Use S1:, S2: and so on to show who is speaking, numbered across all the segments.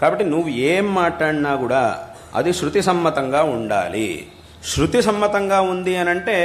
S1: కాబట్టి నువ్వు ఏం మాట్లాడినా కూడా అది శృతి సమ్మతంగా ఉండాలి. శృతి సమ్మతంగా ఉంది అని అంటే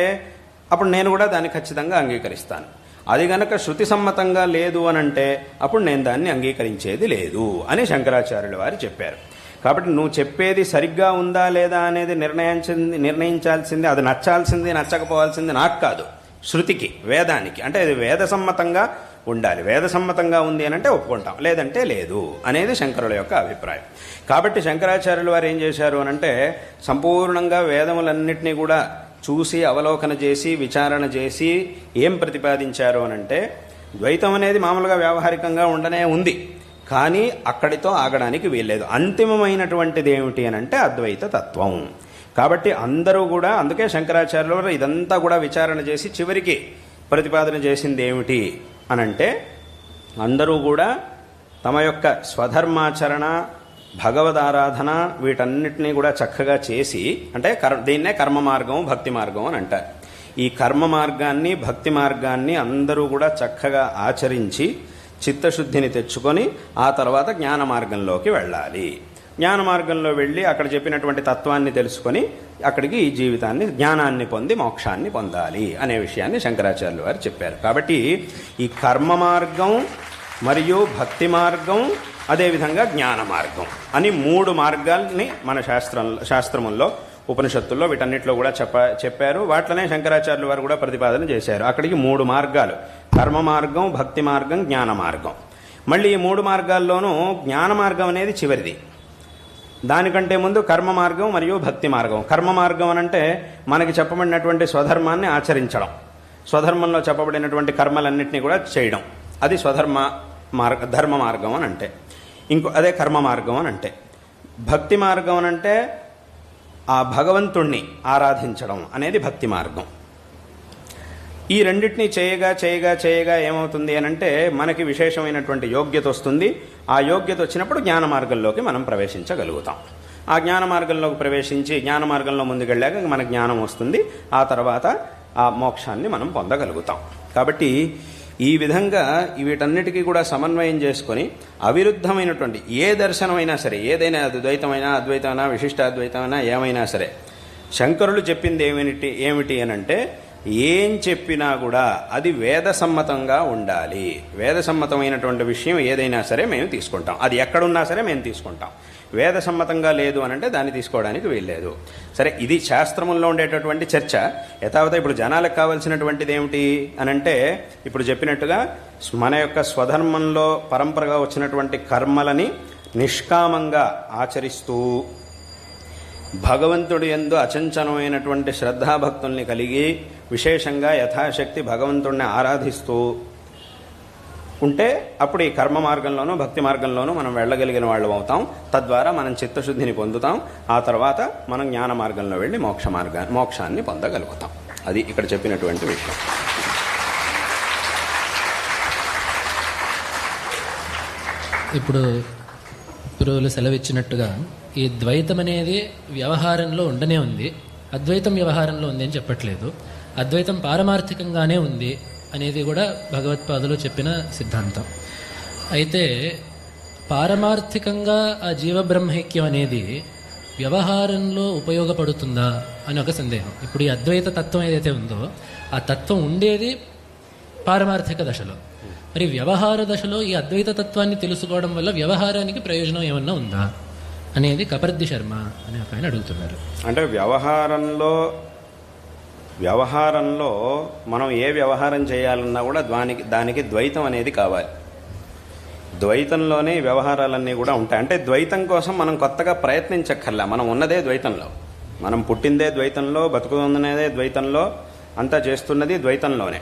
S1: అప్పుడు నేను కూడా దాన్ని ఖచ్చితంగా అంగీకరిస్తాను. అది గనక శృతి సమ్మతంగా లేదు అని అంటే అప్పుడు నేను దాన్ని అంగీకరించేది లేదు అని శంకరాచార్యుల వారు చెప్పారు. కాబట్టి నువ్వు చెప్పేది సరిగ్గా ఉందా లేదా అనేది నిర్ణయించింది నిర్ణయించాల్సింది అది నచ్చాల్సింది నచ్చకపోవాల్సింది నాకు కాదు. శృతికి వేదానికి. అంటే అది వేదసమ్మతంగా ఉండాలి. వేద సమ్మతంగా ఉంది అని అంటే ఒప్పుకుంటాం. లేదంటే లేదు అనేది శంకరుల యొక్క అభిప్రాయం. కాబట్టి శంకరాచార్యుల వారు ఏం చేశారు అని అంటే సంపూర్ణంగా వేదములన్నింటినీ కూడా చూసి అవలోకన చేసి విచారణ చేసి ఏం ప్రతిపాదించారు అని అంటే ద్వైతం అనేది మామూలుగా వ్యావహారికంగా ఉండనే ఉంది. కానీ అక్కడితో ఆగడానికి వీల్లేదు. అంతిమమైనటువంటిది ఏమిటి అని అంటే అద్వైత తత్వం. కాబట్టి అందరూ కూడా అందుకే శంకరాచార్యులు ఇదంతా కూడా విచారణ చేసి చివరికి ప్రతిపాదన చేసింది ఏమిటి అనంటే అందరూ కూడా తమ యొక్క స్వధర్మాచరణ భగవదారాధన వీటన్నిటినీ కూడా చక్కగా చేసి అంటే కర్ దీన్నే కర్మ మార్గం భక్తి మార్గం అని అంటారు. ఈ కర్మ మార్గాన్ని భక్తి మార్గాన్ని అందరూ కూడా చక్కగా ఆచరించి చిత్తశుద్ధిని తెచ్చుకొని ఆ తర్వాత జ్ఞాన మార్గంలోకి వెళ్ళాలి. జ్ఞాన మార్గంలో వెళ్ళి అక్కడ చెప్పినటువంటి తత్వాన్ని తెలుసుకొని అక్కడికి ఈ జీవితాన్ని జ్ఞానాన్ని పొంది మోక్షాన్ని పొందాలి అనే విషయాన్ని శంకరాచార్యులు వారు చెప్పారు. కాబట్టి ఈ కర్మ మార్గం మరియు భక్తి మార్గం అదేవిధంగా జ్ఞాన మార్గం అని మూడు మార్గాల్ని మన శాస్త్రం శాస్త్రముల్లో ఉపనిషత్తుల్లో వీటన్నిటిలో కూడా చెప్ప చెప్పారు. వాటిలోనే శంకరాచార్యులు వారు కూడా ప్రతిపాదన చేశారు. అక్కడికి మూడు మార్గాలు. కర్మ మార్గం భక్తి మార్గం జ్ఞాన మార్గం. మళ్ళీ ఈ మూడు మార్గాల్లోనూ జ్ఞాన మార్గం అనేది చివరిది. దానికంటే ముందు కర్మ మార్గం మరియు భక్తి మార్గం. కర్మ మార్గం అనంటే మనకి చెప్పబడినటువంటి స్వధర్మాన్ని ఆచరించడం. స్వధర్మంలో చెప్పబడినటువంటి కర్మలన్నింటినీ కూడా చేయడం. అది స్వధర్మ మార్గ ధర్మ మార్గం అని అంటే ఇంకో అదే కర్మ మార్గం అని అంటే భక్తి మార్గం అని అంటే ఆ భగవంతుణ్ణి ఆరాధించడం అనేది భక్తి మార్గం. ఈ రెండింటిని చేయగా చేయగా చేయగా ఏమవుతుంది అని అంటే మనకి విశేషమైనటువంటి యోగ్యత వస్తుంది. ఆ యోగ్యత వచ్చినప్పుడు జ్ఞాన మార్గంలోకి మనం ప్రవేశించగలుగుతాం. ఆ జ్ఞాన మార్గంలోకి ప్రవేశించి జ్ఞాన మార్గంలో ముందుకెళ్ళాక మన జ్ఞానం వస్తుంది. ఆ తర్వాత ఆ మోక్షాన్ని మనం పొందగలుగుతాం. కాబట్టి ఈ విధంగా వీటన్నిటికీ కూడా సమన్వయం చేసుకొని అవిరుద్ధమైనటువంటి ఏ దర్శనమైనా సరే ఏదైనా అద్వైతమైనా ద్వైతమైనా అద్వైతమైనా విశిష్టాద్వైతమైనా ఏమైనా సరే శంకరులు చెప్పింది ఏమిటి ఏమిటి అనంటే ఏం చెప్పినా కూడా అది వేద సమ్మతంగా ఉండాలి. వేదసమ్మతమైనటువంటి విషయం ఏదైనా సరే మేము తీసుకుంటాం. అది ఎక్కడున్నా సరే మేము తీసుకుంటాం. వేద సమ్మతంగా లేదు అని అంటే దాన్ని తీసుకోవడానికి వీల్లేదు. సరే ఇది శాస్త్రముల్లో ఉండేటటువంటి చర్చ. యథావత ఇప్పుడు జనాలకు కావాల్సినటువంటిది ఏమిటి అనంటే ఇప్పుడు చెప్పినట్టుగా మన యొక్క స్వధర్మంలో పరంపరగా వచ్చినటువంటి కర్మలని నిష్కామంగా ఆచరిస్తూ భగవంతుడి ఎందు అచంచనమైనటువంటి శ్రద్ధాభక్తుల్ని కలిగి విశేషంగా యథాశక్తి భగవంతుణ్ణి ఆరాధిస్తూ ఉంటే అప్పుడు ఈ కర్మ మార్గంలోనూ భక్తి మార్గంలోనూ మనం వెళ్ళగలిగిన వాళ్ళు అవుతాం. తద్వారా మనం చిత్తశుద్ధిని పొందుతాం. ఆ తర్వాత మనం జ్ఞాన మార్గంలో వెళ్ళి మోక్ష మార్గా మోక్షాన్ని పొందగలుగుతాం. అది ఇక్కడ చెప్పినటువంటి విషయం.
S2: ఇప్పుడు గురువులు సెలవిచ్చినట్టుగా ఈ ద్వైతం అనేది వ్యవహారంలో ఉండనే ఉంది. అద్వైతం వ్యవహారంలో ఉంది అని చెప్పట్లేదు. అద్వైతం పారమార్థికంగానే ఉంది అనేది కూడా భగవత్పాదులు చెప్పిన సిద్ధాంతం. అయితే పారమార్థికంగా ఆ జీవబ్రహ్మైక్యం అనేది వ్యవహారంలో ఉపయోగపడుతుందా అని ఒక సందేహం. ఇప్పుడు ఈ అద్వైత తత్వం ఏదైతే ఉందో ఆ తత్వం ఉండేది పారమార్థిక దశలో. మరి వ్యవహార దశలో ఈ అద్వైత తత్వాన్ని తెలుసుకోవడం వల్ల వ్యవహారానికి ప్రయోజనం ఏమన్నా ఉందా అనేది కపర్ది శర్మ అనే ఒక ఆయన అడుగుతున్నారు.
S1: అంటే వ్యవహారంలో వ్యవహారంలో మనం ఏ వ్యవహారం చేయాలన్నా కూడా దానికి దానికి ద్వైతం అనేది కావాలి. ద్వైతంలోనే వ్యవహారాలన్నీ కూడా ఉంటాయి. అంటే ద్వైతం కోసం మనం కొత్తగా ప్రయత్నించక్కర్లా. మనం ఉన్నదే ద్వైతంలో. మనం పుట్టిందే ద్వైతంలో బతుకుతున్నదే ద్వైతంలో అంతా చేస్తున్నది ద్వైతంలోనే.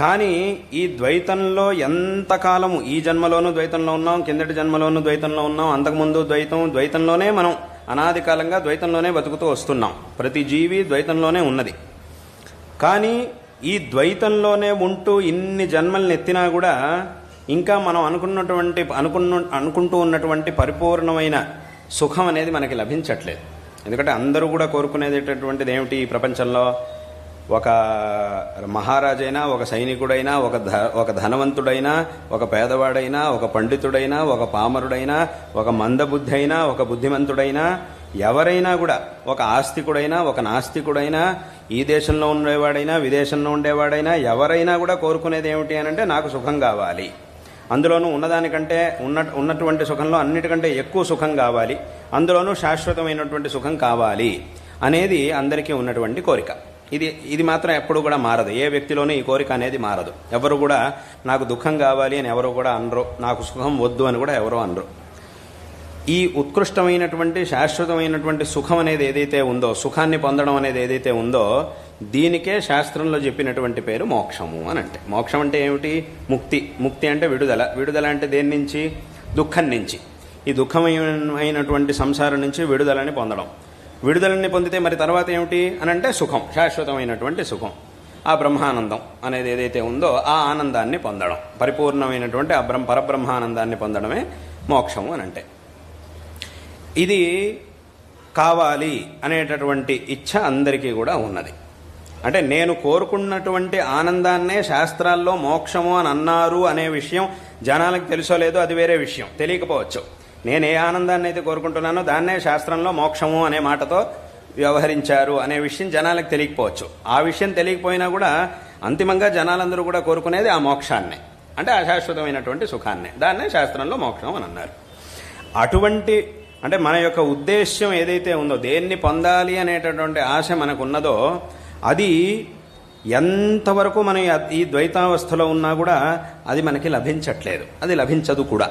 S1: కానీ ఈ ద్వైతంలో ఎంతకాలము ఈ జన్మలోనూ ద్వైతంలో ఉన్నాం కిందటి జన్మలోనూ ద్వైతంలో ఉన్నాం అంతకుముందు ద్వైతం ద్వైతంలోనే మనం అనాది కాలంగా ద్వైతంలోనే బతుకుతూ వస్తున్నాం. ప్రతి జీవి ద్వైతంలోనే ఉన్నది. కానీ ఈ ద్వైతంలోనే ఉంటూ ఇన్ని జన్మల్ని ఎత్తినా కూడా ఇంకా మనం అనుకున్నటువంటి అనుకున్న అనుకుంటూ ఉన్నటువంటి పరిపూర్ణమైన సుఖం అనేది మనకి లభించట్లేదు. ఎందుకంటే అందరూ కూడా కోరుకునేటటువంటిది ఏమిటి ఈ ప్రపంచంలో? ఒక మహారాజైనా ఒక సైనికుడైనా ఒక ధ ఒక ధనవంతుడైనా ఒక పేదవాడైనా ఒక పండితుడైనా ఒక పామరుడైనా ఒక మందబుద్ధి అయినా ఒక బుద్ధిమంతుడైనా ఎవరైనా కూడా ఒక ఆస్తికుడైనా ఒక నాస్తికుడైనా ఈ దేశంలో ఉండేవాడైనా విదేశంలో ఉండేవాడైనా ఎవరైనా కూడా కోరుకునేది ఏమిటి అని అంటే నాకు సుఖం కావాలి. అందులోనూ ఉన్నదానికంటే ఉన్న ఉన్నటువంటి సుఖంలో అన్నిటికంటే ఎక్కువ సుఖం కావాలి. అందులోనూ శాశ్వతమైనటువంటి సుఖం కావాలి అనేది అందరికీ ఉన్నటువంటి కోరిక. ఇది ఇది మాత్రం ఎప్పుడు కూడా మారదు. ఏ వ్యక్తిలోనూ ఈ కోరిక అనేది మారదు. ఎవరు కూడా నాకు దుఃఖం కావాలి అని ఎవరు కూడా అనరు. నాకు సుఖం వద్దు అని కూడా ఎవరు అనరు. ఈ ఉత్కృష్టమైనటువంటి శాశ్వతమైనటువంటి సుఖం అనేది ఏదైతే ఉందో సుఖాన్ని పొందడం అనేది ఏదైతే ఉందో దీనికే శాస్త్రంలో చెప్పినటువంటి పేరు మోక్షము అని అంటే. మోక్షం అంటే ఏమిటి? ముక్తి. ముక్తి అంటే విడుదల. విడుదల అంటే దేని నుంచి? దుఃఖం నుంచి. ఈ దుఃఖమైనటువంటి సంసారం నుంచి విడుదలని పొందడం. విడుదలని పొందితే మరి తర్వాత ఏమిటి అని అంటే సుఖం శాశ్వతమైనటువంటి సుఖం. ఆ బ్రహ్మానందం అనేది ఏదైతే ఉందో ఆ ఆనందాన్ని పొందడం. పరిపూర్ణమైనటువంటి ఆ బ్రహ్మ పరబ్రహ్మానందాన్ని పొందడమే మోక్షము అని అంటే. ఇది కావాలి అనేటటువంటి ఇచ్ఛ అందరికీ కూడా ఉన్నది. అంటే నేను కోరుకున్నటువంటి ఆనందాన్నే శాస్త్రాల్లో మోక్షము అని అన్నారు అనే విషయం జనాలకు తెలుసో లేదో అది వేరే విషయం. తెలియకపోవచ్చు. నేను ఏ ఆనందాన్ని అయితే కోరుకుంటున్నానో దాన్నే శాస్త్రంలో మోక్షము అనే మాటతో వ్యవహరించారు అనే విషయం జనాలకు తెలియకపోవచ్చు. ఆ విషయం తెలియకపోయినా కూడా అంతిమంగా జనాలందరూ కూడా కోరుకునేది ఆ మోక్షాన్నే. అంటే అశాశ్వతమైనటువంటి సుఖాన్నే. దాన్నే శాస్త్రంలో మోక్షం అని అన్నారు. అటువంటి అంటే మన యొక్క ఉద్దేశ్యం ఏదైతే ఉందో దేన్ని పొందాలి అనేటటువంటి ఆశ మనకు ఉన్నదో అది ఎంతవరకు మనం ఈ ద్వైతావస్థలో ఉన్నా కూడా అది మనకి లభించట్లేదు. అది లభించదు కూడా.